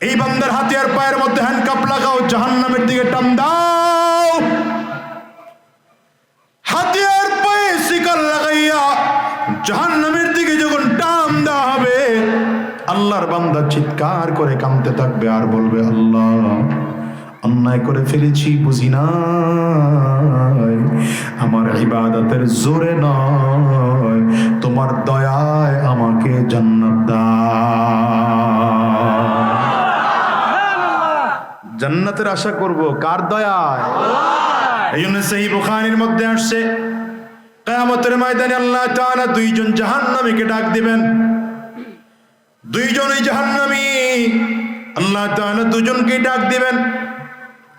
এই বান্দার পায়ের মধ্যে লাগাও, জাহান্নামের দিকে টান দাও। পায়ে শিকল লাগাইয়া জাহান্নামের দিকে যখন টান দেওয়া হবে, আল্লাহর বান্দা চিৎকার করে কামতে থাকবে, আর বলবে, আল্লাহ, অন্যায় করে ফেলেছি, বুঝি না আমার ইবাদতের জোরে নয়। জান্নাতের আশা করব। কার দয়ায়? এই জন্য সেই বুখানির মধ্যে আসছে কেয়ামতের ময়দানে আল্লাহ তাআলা দুইজন জাহান্নামীকে ডাক দিবেন। দুইজনই জাহান্নামী। আল্লাহ তাআলা দুজনকে ডাক দিবেন।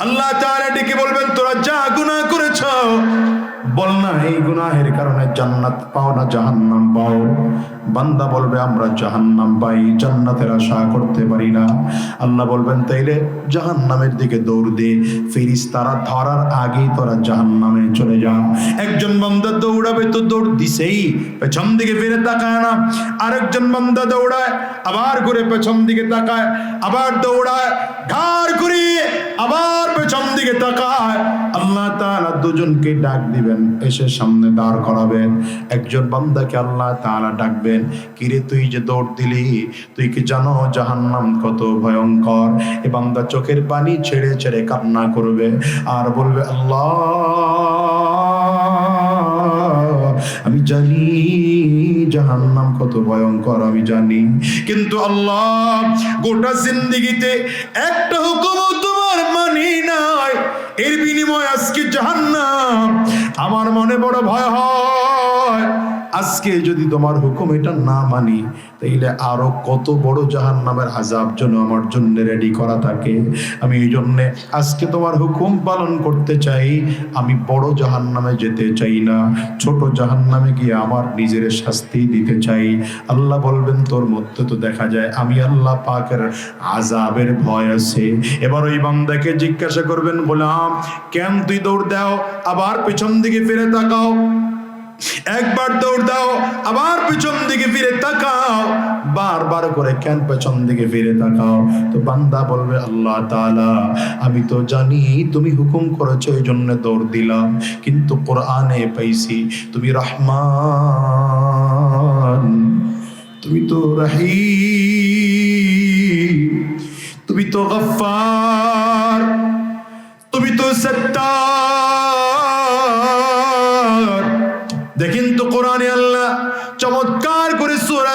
আল্লাহ তাআলা ডেকে বলবেন তোরা যা গুনাহ করেছ বল না, এই গুনাহের কারণে জান্নাত পাও না, জাহান্নাম পাও। বান্দা বলবে, আমরা জাহান্নাম পাই, জান্নাতের আশা করতে পারি না। আল্লাহ বলবেন, তাইলে জাহান্নামের দিকে দৌড় দে। ফিরিস তারা ধরার আগেই তোরা জাহান্নামে চলে যা। একজন বান্দা দৌড়াবে তো দৌড় দিছেই, পেছন দিকে ফিরে তাকায় না। আরেকজন বান্দা দৌড়ায়, আবার ঘুরে পেছন দিকে তাকায়, আবার দৌড়ায়, ঘাড় ঘুরিয়ে আবার পেছন দিকে তাকায়। আল্লাহ তাআলা দুজনকে ডাক দিবেন, এসে সামনে দাঁড় করাবেন। একজন বান্দাকে আল্লাহ তাআলা ডাকবেন, কিরে তুই যে দৌড় দিলি, তুই কি জানো জাহান্নাম কত ভয়ঙ্কর? এ বান্দা চোখের পানি ছেড়ে ছেড়ে কান্না করবে, আর বলবে, আল্লাহ জানি, জাহান্নাম কত ভয়ঙ্কর, আমি জানি। কিন্তু আল্লাহ, গোটা জিন্দিগিতে একটা হুকুম তোমার মানি নাই। এর বিনিময় আজকে জাহান্নাম। আমার মনে বড় ভয় হয়। আজকে যদি তোমার হুকুম এটা না মানি, তাইলে আরও কত বড় জাহান নামের আজাব জন্য আমার জন্য রেডি করা থাকে। আমি এই জন্যে আজকে তোমার হুকুম পালন করতে চাই, আমি বড় জাহান নামে যেতে চাই না। ছোট জাহান নামে গিয়ে আমার নিজের শাস্তি দিতে চাই। আল্লাহ বলবেন, তোর মধ্যে তো দেখা যায়, আমি আল্লাহ পাকের আজাবের ভয় আছে। এবার ওই বান্দাকে জিজ্ঞাসা করবেন, বললাম, কেন তুই দৌড় দাও? আবার পিছন দিকে ফিরে তাকাও। একবার দৌড় দাও, আবার পিছন দিকে ফিরে তাকাও, বারবার করে কেন পেছন দিকে ফিরে তাকাও? তো বান্দা বলবে, আল্লাহ তাআলা, আমি তো জানি তুমি হুকুম করেছ এই জন্য দৌড় দিলাম, কিন্তু কোরআনে পাইছি, তুমি রহমান, তুমি তো রহিম, তুমি তো গফফার, তুমি তো সত্তার।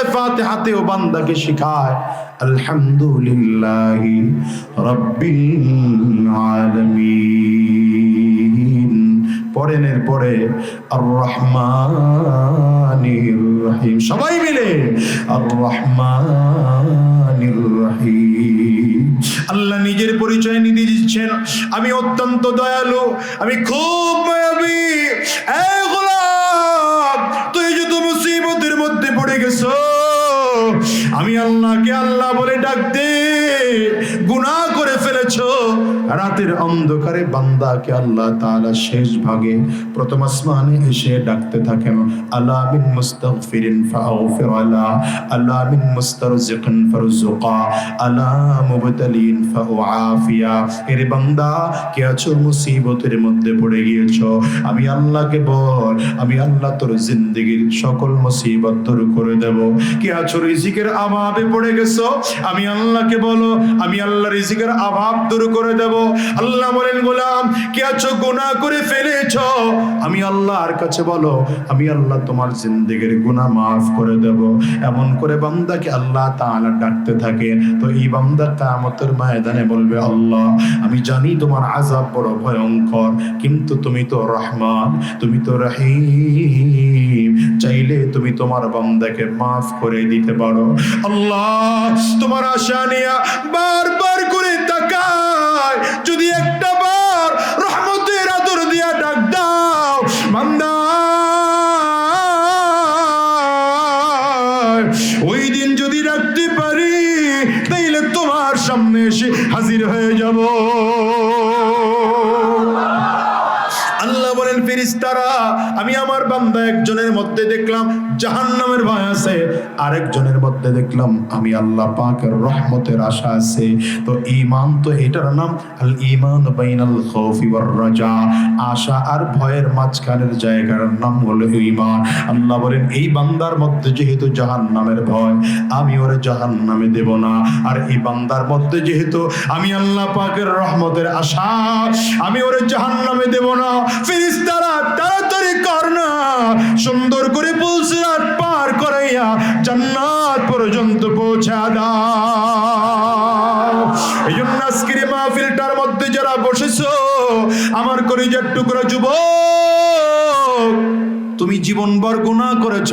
করে সূরা ফাতিহাতেও বান্দাকে শেখায়, আলহামদুলিল্লাহি রাব্বিল আলামিন। পড়েন পরে আর রহমানির রহিম। সবাই মিলে আর রহমানির রহিম। আল্লাহ নিজের পরিচয় নিতে দিচ্ছেন। আমি অত্যন্ত দয়ালু, আমি খুব মায়াবী। এই আমি আল্লাহকে আল্লাহ বলে ডাক দে গুনাহ করে ফেলেছো রাতের অন্ধকারে বান্দাকে আল্লাহ তাআলা শেষ ভাগে প্রথম আসমানে এসে ডাকতে থাকেন আলা মিন মুস্তাগফিরিন ফাগফির আলা আলা মিন মুস্তারজিকিন ফারজুকা আলা মুবতালিন ফাউআফিয়া এর বান্দা, কে আছো মুসিবতের মধ্যে পড়ে গিয়েছো? আমি আল্লাহকে বল, আমি আল্লাহ তোর জিন্দেগির সকল মুসিবত দূর করে দেব। কে আছো রিজিকের অভাবে পড়ে গেছো? আমি আল্লাহকে বলো, আমি আল্লাহ রিজিকের অভাব দূর করে দেব। আল্লাহ বলেন, গোলাম, কে আছো? গুনাহ করে ফেলেছো? আমি আল্লাহর কাছে বলো, আমি আল্লাহ তোমার জিন্দেগির গুনাহ মাফ করে দেব। এমন করে বান্দাকে আল্লাহ তাআলা ডাকতে থাকে। তো এই বান্দা কিয়ামতের ময়দানে বলবে, আল্লাহ, আমি জানি তোমার আযাব বড় ভয়ঙ্কর, কিন্তু তুমি তো রহমান, তুমি তো রহিম। চাইলে তুমি তোমার বান্দাকে মাফ করে দিতে পারো। আল্লাহ, তোমার আশা নিয়া বারবার করে তাকায় যদি একটা বার রহমতের আদর দিয়া ডাক দাও বান্দা আল্লাহ বলেন ফিরিস্তারা আমি আমার বান্দা একজনের মধ্যে দেখলাম জাহান্নামের ভয় আছে, আরেকজনের মধ্যে দেখলাম আমি আল্লাহ পাকের রহমতের আশা আছে। তো ঈমান তো এটার নাম, আল ঈমান বাইনাল ওয়ার রাজা। আশা আর ভয়ের মাঝখানের জায়গার নাম হলো ঈমান। আল্লাহ বলেন, এই বান্দার মধ্যে যেহেতু জাহান্নামের ভয়, আমি ওরে জাহান্নামে দেব না। আর এই বান্দার মধ্যে যেহেতু আমি আল্লাহ পাকের রহমতের আশা, আমি ওরে জাহান্নামে দেব না। ফিরিস্তারা তাড়াতাড়ি কর না। সুন্দর করে পুলসিরাত পার করাইয়া জান্নাত পর্যন্ত পৌঁছা দাও। এই জন্য আজকের মাহফিলটার মধ্যে যারা বসেছো, আমার কলিজার টুকরা যুবক তুমি জীবনভর গুনাহ করেছ।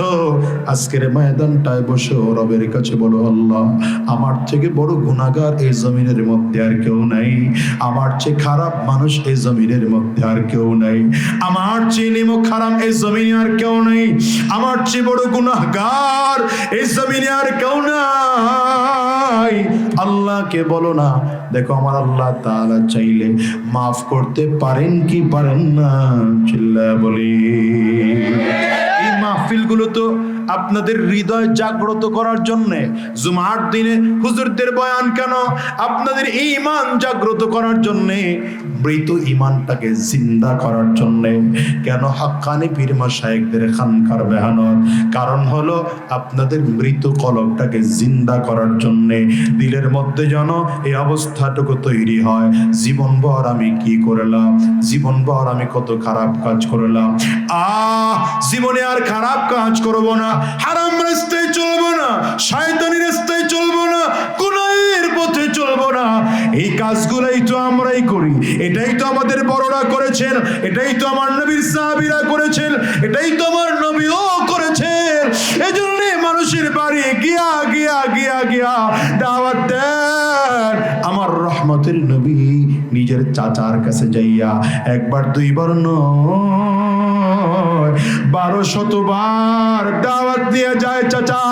আজকের ময়দানটায় বসে রবের কাছে বলো, আল্লাহ, আমার থেকে বড় গুনাহগার এই জমিনের মধ্যে আর কেউ নাই। আমার চেয়ে খারাপ মানুষ এই জমিনের মধ্যে আর কেউ নাই। আমার চেয়ে নেমো খারাপ এই জমিনে আর কেউ নাই। আমার চেয়ে বড় গুনাহগার এই জমিনে আর কেউ নাই। আল্লাহকে বলো না। দেখো, আমার আল্লাহ তাআলা চাইলে মাফ করতে পারেন কি পারেন না? চিল্লা বলি। এই মাহফিলগুলো তো আপনাদের হৃদয় জাগ্রত করার জন্য জুমার দিনে হুজুরদের বয়ান কেন? আপনাদের ইমান জাগ্রত করার জন্য, মৃত ইমানটাকে জিন্দা করার জন্য। কেন হাক্কানি পীর মাসায়েকদের খানকার বেহানোর কারণ হলো আপনাদের মৃত কলবটাকে জিন্দা করার জন্য। দিলের মধ্যে যেন এই অবস্থাটুকু তৈরি হয়। জীবন জীবনভর আমি কি করলাম? জীবন জীবনভর আমি কত খারাপ কাজ করলাম? আহ, জীবনে আর খারাপ কাজ করব না। হারাম রাস্তায় চলবো না, শয়তানি রাস্তায় চলবো না, গুনাহের পথে চলবো না। এই কাজগুলাই তো আমরাই করি। এটাই তো আমাদের বড়রা করেছেন, এটাই তো আমার নবীর সাহাবীরা করেছেন, এটাই তো আমার নবী করেছেন গিয়া গিয়া গিয়া দাওয়াত দেন। আমার রহমতের নবী নিজের চাচার কাছে যাইয়া একবার, দুইবার ন বারো শতবার দাওয়াত দিয়ে যায় চাচা।